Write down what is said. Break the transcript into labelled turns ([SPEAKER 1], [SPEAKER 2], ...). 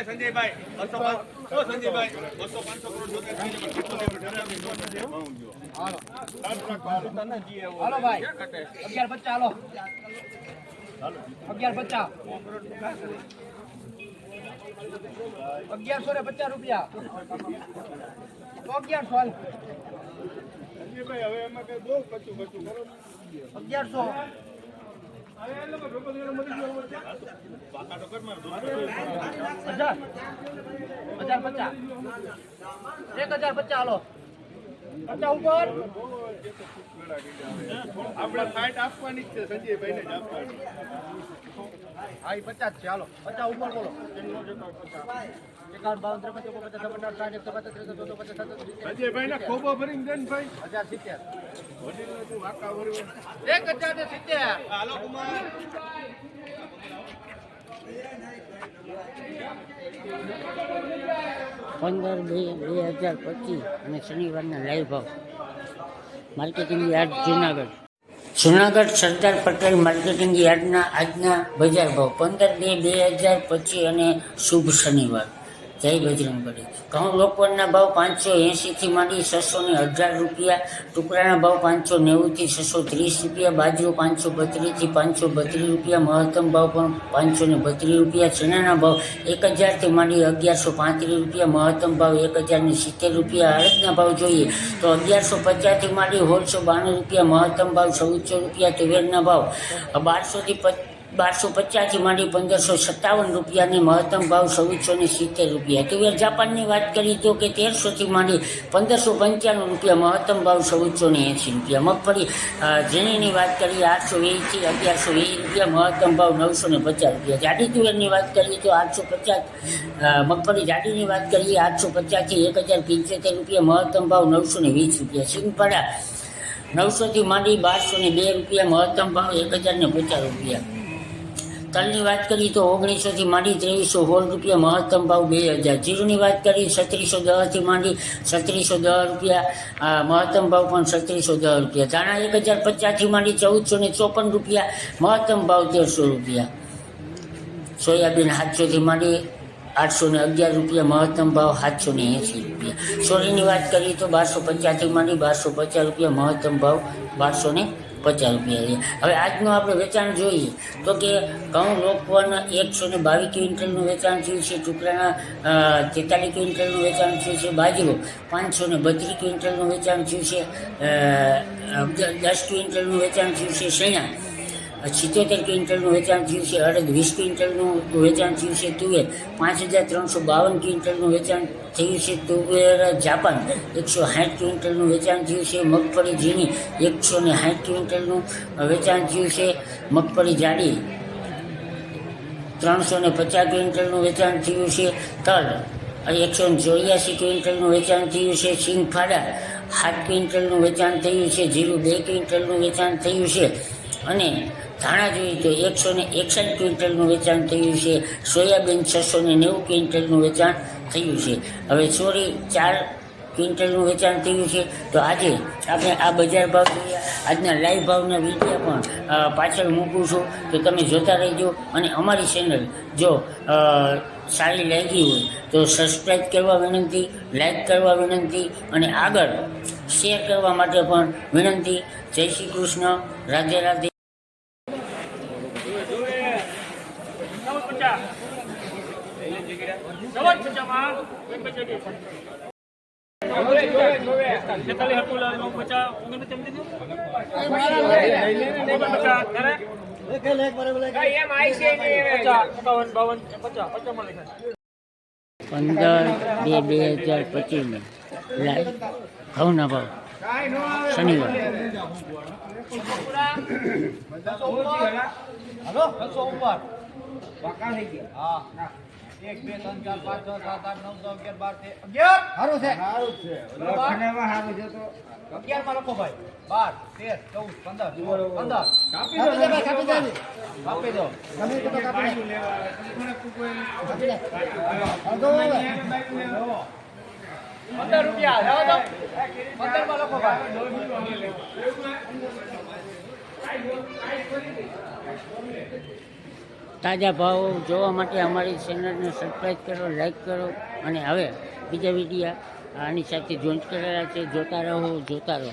[SPEAKER 1] સંજયભાઈ સંજયભાઈ બસો પાંચસો કરોડ
[SPEAKER 2] હાલો અગિયાર પચાસ અગિયારસો ને પચાસ રૂપિયા અગિયારસો હાલ. અગિયારસો. એક હજાર પચાસ હાલો પચાસ ઉપર
[SPEAKER 1] આપણે ફાઇટ આપવાની જ છે સંજયભાઈને જ આપવાની.
[SPEAKER 2] હા એ પચાસ છે. હાલો પચાસ ઉપર બોલો. એકાવન બાવન ત્રેપન ચોપન પચાસ છપ્પન સાઠ એકસો પચાસ ત્રેસો ચોસો પચાસ સત્તર.
[SPEAKER 1] સંજયભાઈને ખોબો ભરીને દે ભાઈ.
[SPEAKER 2] હજાર સિત્તેર. એક હજાર ને સિત્તેર.
[SPEAKER 1] હાલો કુમાર.
[SPEAKER 3] પંદર બે બે હજાર પચીસ અને શનિવારના લાઈવ ભાવ. Marketing yard Junagadh. Junagadh Sardar Patel marketing યાર્ડના આજના બજાર ભાવ પંદર બે બે હજાર પચીસ અને શુભ શનિવાર. જય બજરંગબલી ઘઉં લોકવનના ભાવ પાંચસો એંશીથી માંડી છસો ને અઢાર રૂપિયા, ટુકડાના ભાવ પાંચસો નેવુંથી છસો ત્રીસ રૂપિયા, બાજરો પાંચસો બત્રીસથી પાંચસો બત્રીસ રૂપિયા, મહત્તમ ભાવ પણ પાંચસો ને બત્રીસ રૂપિયા, ચણાના ભાવ એક હજારથી માંડી અગિયારસો પાંત્રીસ રૂપિયા, મહત્તમ ભાવ એક હજારની સિત્તેર રૂપિયા. અડદના ભાવ જોઈએ તો અગિયારસો પચાસથી માંડી હોલસો બાણું રૂપિયા, મહત્તમ ભાવ ચૌદસો રૂપિયા. તુવેરના ભાવ બારસોથી પચ બારસો પચાસથી માંડી પંદરસો સત્તાવન રૂપિયાની મહત્તમ ભાવ ચૌદસો ને સિત્તેર રૂપિયા. તુવેર જાપાનની વાત કરી તો કે તેરસોથી માંડી પંદરસો પંચાણું રૂપિયા મહત્તમ ભાવ ચૌદસો ને એંસી રૂપિયા. મગફળી ઝીણીની વાત કરીએ, આઠસો વીસથી અગિયારસો વીસ રૂપિયા મહત્તમ ભાવ નવસો ને પચાસ રૂપિયા. જાડી તુવેરની વાત કરીએ તો આઠસો પચાસ મગફળી જાડીની વાત કરીએ, આઠસો પચાસથી એક હજાર પંચોતેર રૂપિયા મહત્તમ ભાવ નવસો ને વીસ રૂપિયા. સિંગપાડા, નવસોથી માંડી બારસો ને બે રૂપિયા મહત્તમ ભાવ એક હજાર ને પચાસ રૂપિયા. તલની વાત કરીએ તો ઓગણીસોથી માંડી ત્રેવીસો સોળ રૂપિયા મહત્તમ ભાવ બે હજાર જીરુની વાત કરીએ, છત્રીસો દસથી માંડી છત્રીસો દસ રૂપિયા. મહત્તમ ભાવ પણ છત્રીસો દસ રૂપિયા. ધાણા એક હજાર પચાસથી માંડી ચૌદસો ને ચોપન રૂપિયા. મહત્તમ ભાવ તેરસો રૂપિયા. સોયાબીન સાતસોથી માંડી આઠસો ને અગિયાર રૂપિયા. મહત્તમ ભાવ સાતસો ને એંસી રૂપિયા. સોરીની વાત કરીએ તો બારસો પચાસથી માંડી બારસો પચાસ રૂપિયા. મહત્તમ ભાવ બારસો ને પચાસ રૂપિયા છે. હવે આજનું આપણે વેચાણ જોઈએ તો કે ઘઉં લોકવન એકસો ને બાવીસ ક્વિન્ટલનું વેચાણ થયું છે ટુકડાના તેતાલીસ ક્વિન્ટલનું વેચાણ થયું છે, બાજરો પાંચસો ને બત્રીસ ક્વિન્ટલનું વેચાણ થયું છે દસ ક્વિન્ટલનું વેચાણ થયું છે, શેણા સિત્તોતેર ક્વિન્ટલનું વેચાણ થયું છે, અડદ વીસ ક્વિન્ટલનું વેચાણ થયું છે, તુવેર પાંચ હજાર ત્રણસો બાવન ક્વિન્ટલનું વેચાણ થયું છે, તુવેર જાપાન એકસો સાઠ ક્વિન્ટલનું વેચાણ થયું છે, મગફળી ઝીણી એકસો ને સાઠ ક્વિન્ટલનું વેચાણ થયું છે, મગફળી જાડી ત્રણસો ને પચાસ ક્વિન્ટલનું વેચાણ થયું છે, તલ એકસો ને ચોર્યાસી ક્વિન્ટલનું વેચાણ થયું છે, સિંગફાડા સાત ક્વિન્ટલનું વેચાણ થયું છે, જીરું બે ક્વિન્ટલનું વેચાણ થયું છે, અને ધાણા જોઈએ તો એકસો ને એકસઠ ક્વિન્ટલનું વેચાણ થયું છે. સોયાબીન છસો ને નેવું ક્વિન્ટલનું વેચાણ થયું છે. હવે ચોરી ચાર ક્વિન્ટલનું વેચાણ થયું છે. તો આજે આપણે આ બજાર ભાવ જોઈએ. આજના લાઈવ ભાવના વિડીયા પણ પાછળ મૂકું છું. તો તમે જોતા રહેજો. અને અમારી ચેનલ જો સારી લાગી હોય, તો સબસ્ક્રાઈબ કરવા વિનંતી લાઈક કરવા વિનંતી, અને આગળ શેર કરવા માટે પણ વિનંતી. જય શ્રી કૃષ્ણ. રાધે રાધે. પંદર બે બે હજાર પચીસની. ઘઉંના ભાવ. શનિવાર.
[SPEAKER 2] હાલો? બસો હા એક બે ત્રણ ચાર પાંચ છ સાત આઠ નવ દસ અગિયાર બાર તેર અગિયાર! સારું છે? સારું છે. અગિયારમાં લખો ભાઈ. બાર તેર ચૌદ પંદર પંદર. કાપી દો ભાઈ કાપી દો. કાપી દો. પંદર રૂપિયા. જાઓ તો પંદરમાં લખો ભાઈ.
[SPEAKER 3] તાજા ભાવો જોવા માટે અમારી ચેનલને સબસ્ક્રાઈબ કરો લાઈક કરો અને હવે બીજા વિડીયા આની સાથે જોઈન્ટ કરેલા છે. જોતા રહો જોતા રહો.